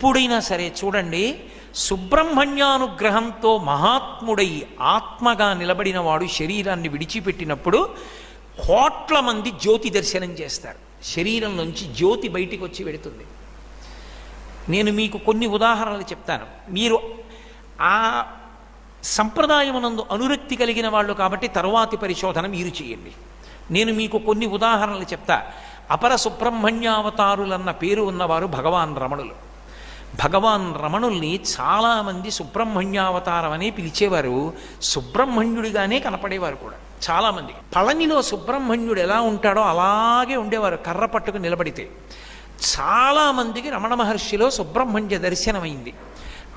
ఎప్పుడైనా సరే చూడండి సుబ్రహ్మణ్యానుగ్రహంతో మహాత్ముడై ఆత్మగా నిలబడిన వాడు శరీరాన్ని విడిచిపెట్టినప్పుడు కోట్ల మంది జ్యోతి దర్శనం చేస్తారు. శరీరం నుంచి జ్యోతి బయటికి వచ్చి వెడుతుంది. నేను మీకు కొన్ని ఉదాహరణలు చెప్తాను. మీరు ఆ సంప్రదాయమునందు అనురక్తి కలిగిన వాళ్ళు కాబట్టి తరువాతి పరిశోధన మీరు చేయండి. నేను మీకు కొన్ని ఉదాహరణలు చెప్తా. అపర సుబ్రహ్మణ్యావతారులన్న పేరు ఉన్నవారు భగవాన్ రమణులు. భగవాన్ రమణుల్ని చాలామంది సుబ్రహ్మణ్యావతారం అనే పిలిచేవారు. సుబ్రహ్మణ్యుడిగానే కనపడేవారు కూడా చాలామంది. పళనిలో సుబ్రహ్మణ్యుడు ఎలా ఉంటాడో అలాగే ఉండేవారు కర్ర పట్టుకు నిలబడితే. చాలామందికి రమణ మహర్షిలో సుబ్రహ్మణ్య దర్శనమైంది.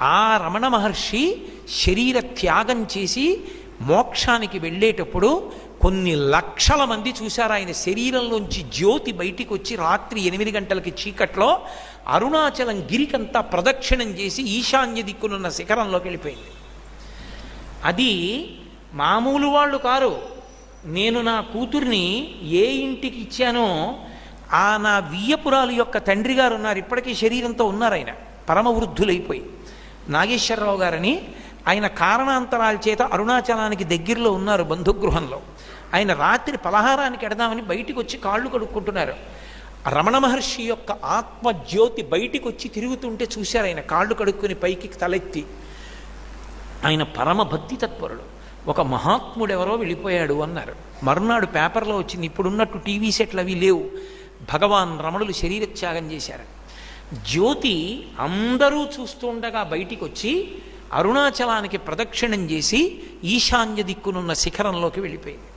ఆ రమణ మహర్షి శరీర త్యాగం చేసి మోక్షానికి వెళ్ళేటప్పుడు కొన్ని లక్షల మంది చూశారు. ఆయన శరీరంలోంచి జ్యోతి బయటికి వచ్చి రాత్రి ఎనిమిది గంటలకి చీకట్లో అరుణాచలం గిరికంతా ప్రదక్షిణం చేసి ఈశాన్య దిక్కునున్న శిఖరంలోకి వెళ్ళిపోయింది. అది మామూలు వాళ్ళు కారు. నేను నా కూతుర్ని ఏ ఇంటికి ఇచ్చానో ఆ నా వియ్యపురాలు యొక్క తండ్రి గారు ఉన్నారు. ఇప్పటికీ శరీరంతో ఉన్నారు ఆయన. పరమ వృద్ధులైపోయి నాగేశ్వరరావు గారని ఆయన కారణాంతరాల చేత అరుణాచలానికి దగ్గరలో ఉన్నారు బంధుగృహంలో. ఆయన రాత్రి పలహారానికి ఎడదామని బయటికి వచ్చి కాళ్ళు కడుక్కుంటున్నారు. రమణ మహర్షి యొక్క ఆత్మజ్యోతి బయటికి వచ్చి తిరుగుతుంటే చూశారు ఆయన కాళ్ళు కడుక్కుని పైకి తలెత్తి. ఆయన పరమ భక్తి తత్పరుడు. ఒక మహాత్ముడెవరో వెళ్ళిపోయాడు అన్నారు. మరునాడు పేపర్లో వచ్చింది ఇప్పుడున్నట్టు టీవీ సెట్లు అవి లేవు. భగవాన్ రమణులు శరీరత్యాగం చేశారు. జ్యోతి అందరూ చూస్తుండగా బయటికి వచ్చి అరుణాచలానికి ప్రదక్షిణం చేసి ఈశాన్య దిక్కునున్న శిఖరంలోకి వెళ్ళిపోయింది.